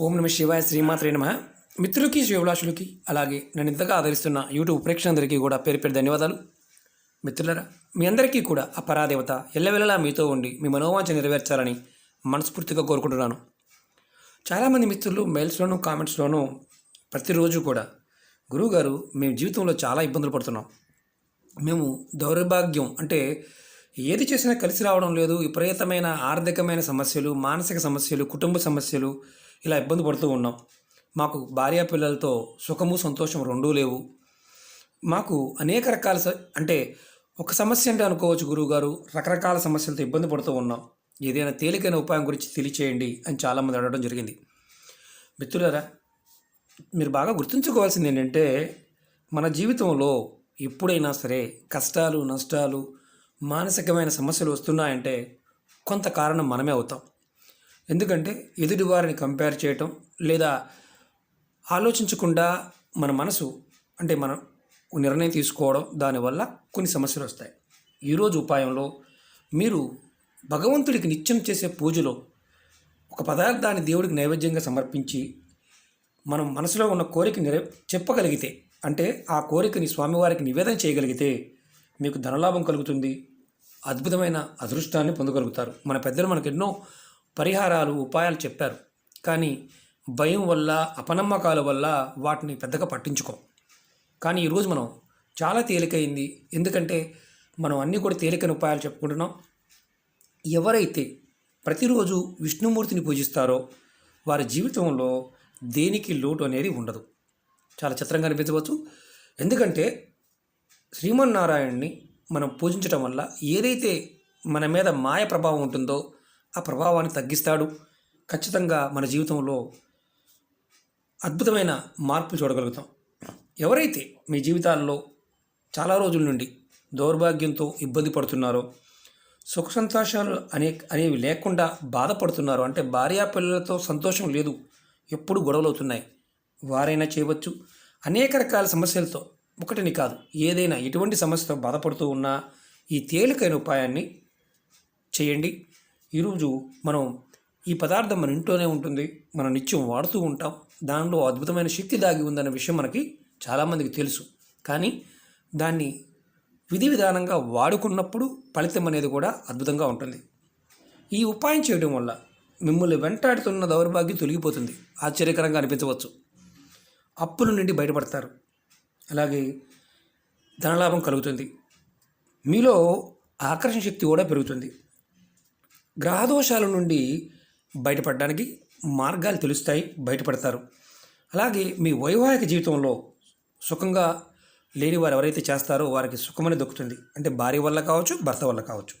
ఓం నమ శివాయ శ్రీమాత్రే నమ. మిత్రులకి శివభిలాషులకి అలాగే నన్ను ఇంతగా ఆదరిస్తున్న యూట్యూబ్ ప్రేక్షకులందరికీ కూడా పేరు పేరు ధన్యవాదాలు. మిత్రులరా మీ అందరికీ కూడా ఆ పరాదేవత ఎల్లవెల్లలా మీతో ఉండి మీ మనోవాంఛ నెరవేర్చాలని మనస్ఫూర్తిగా కోరుకుంటున్నాను. చాలామంది మిత్రులు మెయిల్స్లోనూ కామెంట్స్లోనూ ప్రతిరోజు కూడా గురువుగారు మేము జీవితంలో చాలా ఇబ్బందులు పడుతున్నాం. మేము దౌర్భాగ్యం అంటే ఏది చేసినా కలిసి రావడం లేదు. విపరీతమైన ఆర్థికమైన సమస్యలు మానసిక సమస్యలు కుటుంబ సమస్యలు ఇలా ఇబ్బంది పడుతూ ఉన్నాం. మాకు భార్య పిల్లలతో సుఖము సంతోషం రెండూ లేవు. మాకు అనేక రకాల స- అంటే ఒక సమస్య అంటే అనుకోవచ్చు గురువుగారు రకరకాల సమస్యలతో ఇబ్బంది పడుతూ ఉన్నాం. ఏదైనా తేలికైన ఉపాయం గురించి తెలియచేయండి అని చాలామంది అడగడం జరిగింది. మిత్రులారా మీరు బాగా గుర్తుంచుకోవాల్సింది ఏంటంటే మన జీవితంలో ఎప్పుడైనా సరే కష్టాలు నష్టాలు మానసికమైన సమస్యలు వస్తున్నాయంటే కొంత కారణం మనమే అవుతాం. ఎందుకంటే ఎదుటి వారిని కంపేర్ చేయటం లేదా ఆలోచించకుండా మన మనసు అంటే మనం నిర్ణయం తీసుకోవడం దానివల్ల కొన్ని సమస్యలు వస్తాయి. ఈరోజు ఉపాయంలో మీరు భగవంతుడికి నిత్యం చేసే పూజలో ఒక పదార్థాన్ని దేవుడికి నైవేద్యంగా సమర్పించి మనం మనసులో ఉన్న కోరిక నెర చెప్పగలిగితే అంటే ఆ కోరికని స్వామివారికి నివేదన చేయగలిగితే మీకు ధనలాభం కలుగుతుంది అద్భుతమైన అదృష్టాన్ని పొందగలుగుతారు. మన పెద్దలు మనకు ఎన్నో పరిహారాలు ఉపాయాలు చెప్పారు. కానీ భయం వల్ల అపనమ్మకాల వల్ల వాటిని పెద్దగా పట్టించుకోం. కానీ ఈరోజు మనం చాలా తేలికైంది. ఎందుకంటే మనం అన్నీ కూడా తేలికైన ఉపాయాలు చెప్పుకుంటున్నాం. ఎవరైతే ప్రతిరోజు విష్ణుమూర్తిని పూజిస్తారో వారి జీవితంలో దేనికి లోటు అనేది ఉండదు. చాలా చిత్రంగా అనిపించవచ్చు. ఎందుకంటే శ్రీమన్నారాయణ్ణి మనం పూజించటం వల్ల ఏదైతే మన మీద మాయ ప్రభావం ఉంటుందో ఆ ప్రభావాన్ని తగ్గిస్తాడు. ఖచ్చితంగా మన జీవితంలో అద్భుతమైన మార్పు చూడగలుగుతాం. ఎవరైతే మీ జీవితాల్లో చాలా రోజుల నుండి దౌర్భాగ్యంతో ఇబ్బంది పడుతున్నారో సుఖ సంతోషాలు అనే అనేవి లేకుండా బాధపడుతున్నారు అంటే భార్యా పిల్లలతో సంతోషం లేదు ఎప్పుడు గొడవలు అవుతున్నాయి వారైనా చేయవచ్చు. అనేక రకాల సమస్యలతో ఒకటిని కాదు ఏదైనా ఎటువంటి సమస్యతో బాధపడుతూ ఉన్నా ఈ తేలికైన ఉపాయాన్ని చేయండి. ఈరోజు మనం ఈ పదార్థం మన ఇంట్లోనే ఉంటుంది మనం నిత్యం వాడుతూ ఉంటాం దానిలో అద్భుతమైన శక్తి దాగి ఉందన్న విషయం మనకి చాలామందికి తెలుసు. కానీ దాన్ని విధి విధానంగా వాడుకున్నప్పుడు ఫలితం అనేది కూడా అద్భుతంగా ఉంటుంది. ఈ ఉపాయం చేయడం వల్ల మిమ్మల్ని వెంటాడుతున్న దౌర్భాగ్యం తొలగిపోతుంది. ఆశ్చర్యకరంగా అనిపించవచ్చు. అప్పుల నుండి బయటపడతారు. అలాగే ధనలాభం కలుగుతుంది. మీలో ఆకర్షణ శక్తి కూడా పెరుగుతుంది. గ్రహదోషాల నుండి బయటపడడానికి మార్గాలు తెలుస్తాయి బయటపడతారు. అలాగే మీ వైవాహిక జీవితంలో సుఖంగా లేని వారు ఎవరైతే చేస్తారో వారికి సుఖమని దొక్కుతుంది. అంటే భార్య వల్ల కావచ్చు భర్త వల్ల కావచ్చు.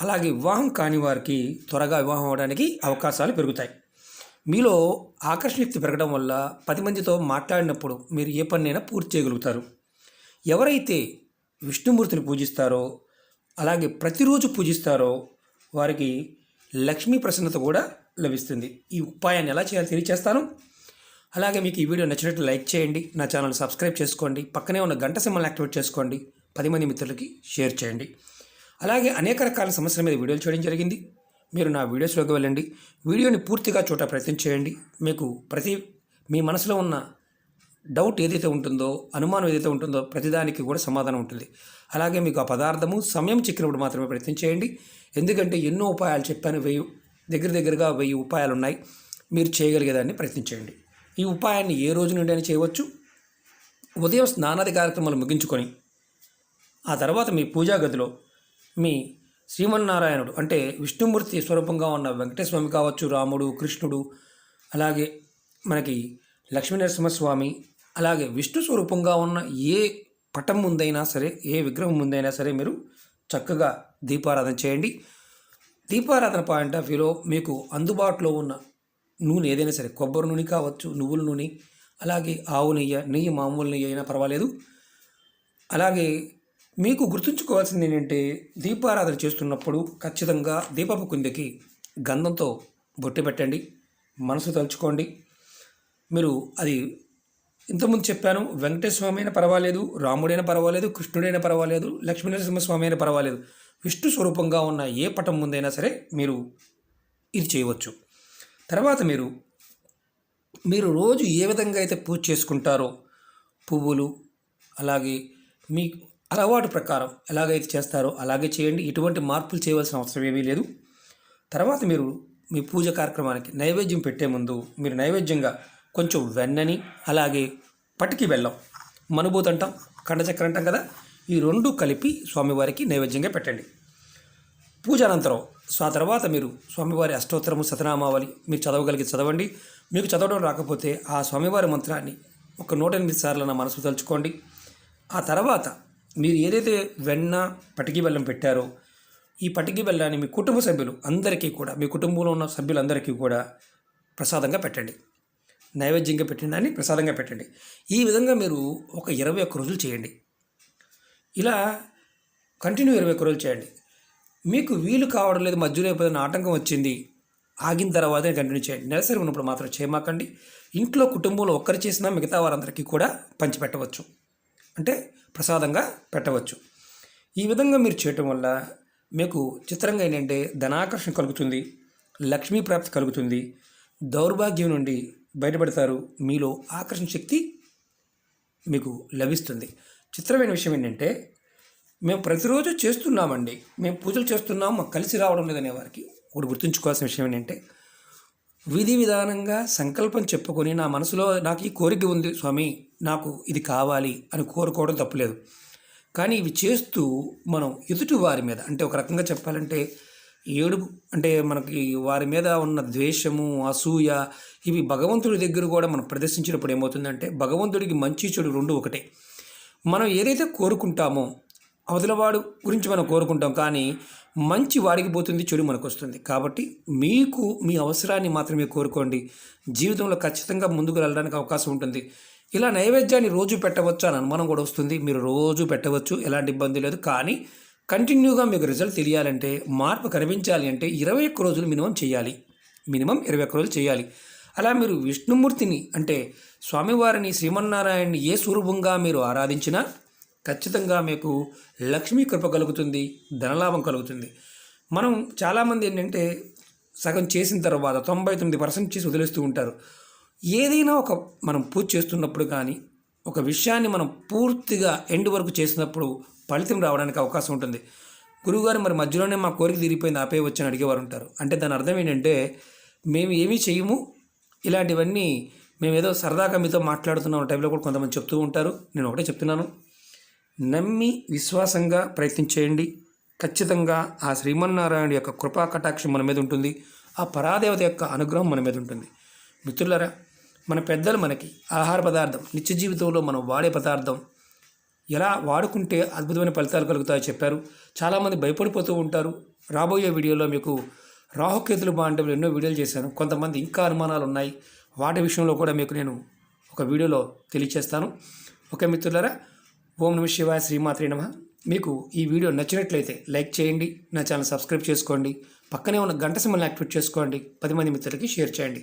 అలాగే వివాహం కాని వారికి త్వరగా వివాహం అవడానికి అవకాశాలు పెరుగుతాయి. మీలో ఆకర్షణక్తి పెరగడం వల్ల పది మందితో మాట్లాడినప్పుడు మీరు ఏ పనైనా పూర్తి చేయగలుగుతారు. ఎవరైతే విష్ణుమూర్తిని పూజిస్తారో అలాగే ప్రతిరోజు పూజిస్తారో వారికి లక్ష్మీ ప్రసన్నత కూడా లభిస్తుంది. ఈ ఉపాయాన్ని ఎలా చేయాలో తెలియచేస్తాను. అలాగే మీకు ఈ వీడియో నచ్చినట్లు లైక్ చేయండి నా ఛానల్ సబ్స్క్రైబ్ చేసుకోండి పక్కనే ఉన్న గంట సింబల్ని యాక్టివేట్ చేసుకోండి పది మంది మిత్రులకి షేర్ చేయండి. అలాగే అనేక రకాల సమస్యల మీద వీడియోలు చేయడం జరిగింది. మీరు నా వీడియోస్లోకి వెళ్ళండి. వీడియోని పూర్తిగా చూడ ప్రయత్నం చేయండి. మీకు ప్రతి మీ మనసులో ఉన్న డౌట్ ఏదైతే ఉంటుందో అనుమానం ఏదైతే ఉంటుందో ప్రతిదానికి కూడా సమాధానం ఉంటుంది. అలాగే మీకు ఆ పదార్థము సమయం చిక్కినప్పుడు మాత్రమే ప్రయత్నం చేయండి. ఎందుకంటే ఎన్నో ఉపాయాలు చెప్పాను వెయ్యి దగ్గర దగ్గరగా వెయ్యి ఉపాయాలు ఉన్నాయి. మీరు చేయగలిగేదాన్ని ప్రయత్నించండి ఈ ఉపాయాన్ని ఏ రోజు నుండి అయినా చేయవచ్చు. ఉదయం స్నానాది కార్యక్రమాలు ముగించుకొని ఆ తర్వాత మీ పూజా గదిలో మీ శ్రీమన్నారాయణుడు అంటే విష్ణుమూర్తి స్వరూపంగా ఉన్న వెంకటేశ్వమి కావచ్చు రాముడు కృష్ణుడు అలాగే మనకి లక్ష్మీనరసింహస్వామి అలాగే విష్ణు స్వరూపంగా ఉన్న ఏ పటం ముందైనా సరే ఏ విగ్రహం ముందైనా సరే మీరు చక్కగా దీపారాధన చేయండి. దీపారాధన పాయింట్ ఆఫ్ వ్యూలో మీకు అందుబాటులో ఉన్న నూనె ఏదైనా సరే కొబ్బరి నూనె కావచ్చు నువ్వుల నూనె అలాగే ఆవు నెయ్యి నెయ్యి మామూలు నెయ్యి అయినా పర్వాలేదు. అలాగే మీకు గుర్తుంచుకోవాల్సింది ఏంటంటే దీపారాధన చేస్తున్నప్పుడు ఖచ్చితంగా దీపపు కుందకి గంధంతో బొట్టు పెట్టండి మనసు తలుచుకోండి. మీరు అది ఇంతకుముందు చెప్పాను వెంకటేశ్వర స్వామి అయినా పర్వాలేదు రాముడైనా పర్వాలేదు కృష్ణుడైనా పర్వాలేదు లక్ష్మీనరసింహస్వామి అయినా పర్వాలేదు. విష్ణు స్వరూపంగా ఉన్న ఏ పటం ముందైనా సరే మీరు ఇది చేయవచ్చు. తర్వాత మీరు మీరు రోజు ఏ విధంగా అయితే పూజ చేసుకుంటారో పువ్వులు అలాగే మీ అలవాటు ప్రకారం ఎలాగైతే చేస్తారో అలాగే చేయండి. ఎటువంటి మార్పులు చేయవలసిన అవసరం ఏమీ లేదు. తర్వాత మీరు మీ పూజ కార్యక్రమానికి నైవేద్యం పెట్టే ముందు మీరు నైవేద్యంగా కొంచెం వెన్నని అలాగే పటికి బెల్లం మనుబూత్ అంటాం కండచక్ర అంటాం కదా? ఈ రెండు కలిపి స్వామివారికి నైవేద్యంగా పెట్టండి. పూజ అనంతరం సో ఆ తర్వాత మీరు స్వామివారి అష్టోత్తరము సతనామావళి మీరు చదవగలిగి చదవండి. మీకు చదవడం రాకపోతే ఆ స్వామివారి మంత్రాన్ని ఒక నూట ఎనిమిది సార్లు నా మనసు తలుచుకోండి. ఆ తర్వాత మీరు ఏదైతే వెన్న పటికి బెల్లం పెట్టారో ఈ పటికి బెల్లాన్ని మీ కుటుంబ సభ్యులు అందరికీ కూడా మీ కుటుంబంలో ఉన్న సభ్యులందరికీ కూడా ప్రసాదంగా పెట్టండి. నైవేద్యంగా పెట్టిన దాన్ని ప్రసాదంగా పెట్టండి. ఈ విధంగా మీరు ఒక ఇరవై ఒక్క రోజులు చేయండి. ఇలా కంటిన్యూ ఇరవై ఒక్క రోజులు చేయండి. మీకు వీలు కావడం లేదు మధ్యలో ఏదైనా ఆటంకం వచ్చింది ఆగిన తర్వాతే కంటిన్యూ చేయండి. నెలసరి ఉన్నప్పుడు మాత్రం చేయమాకండి ఇంట్లో కుటుంబంలో ఒక్కరు చేసినా మిగతా వారందరికీ కూడా పంచిపెట్టవచ్చు. అంటే ప్రసాదంగా పెట్టవచ్చు. ఈ విధంగా మీరు చేయటం వల్ల మీకు చిత్రంగా ఏంటంటే ధనాకర్షణ కలుగుతుంది లక్ష్మీ ప్రాప్తి కలుగుతుంది దౌర్భాగ్యం నుండి బయటపడతారు. మీలో ఆకర్షణ శక్తి మీకు లభిస్తుంది. చిత్రమైన విషయం ఏంటంటే మేము ప్రతిరోజు చేస్తున్నామండి. మేము పూజలు చేస్తున్నాం మాకు కలిసి రావడం లేదనే వారికి ఒకటి గుర్తుంచుకోవాల్సిన విషయం ఏంటంటే విధి విధానంగా సంకల్పం చెప్పుకొని నా మనసులో నాకు ఈ కోరిక ఉంది స్వామి నాకు ఇది కావాలి అని కోరుకోవడం తప్పులేదు. కానీ ఇవి చేస్తూ మనం ఎదుటి వారి మీద అంటే ఒక రకంగా చెప్పాలంటే ఏడుపు అంటే మనకి వారి మీద ఉన్న ద్వేషము అసూయ ఇవి భగవంతుడి దగ్గర కూడా మనం ప్రదర్శించినప్పుడు ఏమవుతుందంటే భగవంతుడికి మంచి చెడు రెండు ఒకటే. మనం ఏదైతే కోరుకుంటామో అవతలవాడు గురించి మనం కోరుకుంటాం కానీ మంచి వాడికి పోతుంది చెడు మనకు వస్తుంది కాబట్టి మీకు మీ అవసరాన్ని మాత్రమే కోరుకోండి. జీవితంలో ఖచ్చితంగా ముందుకు వెళ్ళడానికి అవకాశం ఉంటుంది. ఇలా నైవేద్యాన్ని రోజు పెట్టవచ్చు అని అనుమానం కూడా వస్తుంది. మీరు రోజు పెట్టవచ్చు ఎలాంటి ఇబ్బంది లేదు. కానీ కంటిన్యూగా మీకు రిజల్ట్ తెలియాలంటే మార్పు కనిపించాలి అంటే ఇరవై ఒక్క రోజులు మినిమం చేయాలి. మినిమం ఇరవై ఒక్క రోజులు చేయాలి. అలా మీరు విష్ణుమూర్తిని అంటే స్వామివారిని శ్రీమన్నారాయణని ఏ స్వరూపంగా మీరు ఆరాధించినా ఖచ్చితంగా మీకు లక్ష్మీ కృప కలుగుతుంది ధనలాభం కలుగుతుంది. మనం చాలామంది ఏంటంటే సగం చేసిన తర్వాత తొంభై తొమ్మిది పర్సెంట్ చేసి వదిలేస్తూ ఉంటారు. ఏదైనా ఒక మనం పూజ చేస్తున్నప్పుడు కానీ ఒక విషయాన్ని మనం పూర్తిగా ఎండ్ వరకు చేసినప్పుడు ఫలితం రావడానికి అవకాశం ఉంటుంది. గురువుగారు మరి మధ్యలోనే మా కోరిక తీరిపోయింది ఆపే వచ్చని అడిగేవారు ఉంటారు. అంటే దాని అర్థం ఏంటంటే మేము ఏమీ చేయము. ఇలాంటివన్నీ మేము ఏదో సరదాగా మీతో మాట్లాడుతున్న టైంలో కూడా కొంతమంది చెప్తూ ఉంటారు. నేను ఒకటే చెప్తున్నాను. నమ్మి విశ్వాసంగా ప్రయత్నం చేయండి ఖచ్చితంగా ఆ శ్రీమన్నారాయణ యొక్క కృపా కటాక్షం మన మీద ఉంటుంది. ఆ పరాదేవత యొక్క అనుగ్రహం మన మీద ఉంటుంది. మిత్రులరా మన పెద్దలు మనకి ఆహార పదార్థం నిత్య జీవితంలో మనం వాడే పదార్థం ఎలా వాడుకుంటే అద్భుతమైన ఫలితాలు కలుగుతాయో చెప్పారు. చాలామంది భయపడిపోతూ ఉంటారు. రాబోయే వీడియోలో మీకు రాహుకేతులు బాగుంటే ఎన్నో వీడియోలు చేశాను. కొంతమంది ఇంకా అనుమానాలు ఉన్నాయి. వాటి విషయంలో కూడా మీకు నేను ఒక వీడియోలో తెలియచేస్తాను. ఓకే మిత్రులారా ఓం నమ శివాయ శ్రీమాత్రి నమ. మీకు ఈ వీడియో నచ్చినట్లయితే లైక్ చేయండి నా ఛానల్ సబ్స్క్రైబ్ చేసుకోండి పక్కనే ఉన్న గంట సింబల్ని యాక్టివేట్ చేసుకోండి పది మంది మిత్రులకి షేర్ చేయండి.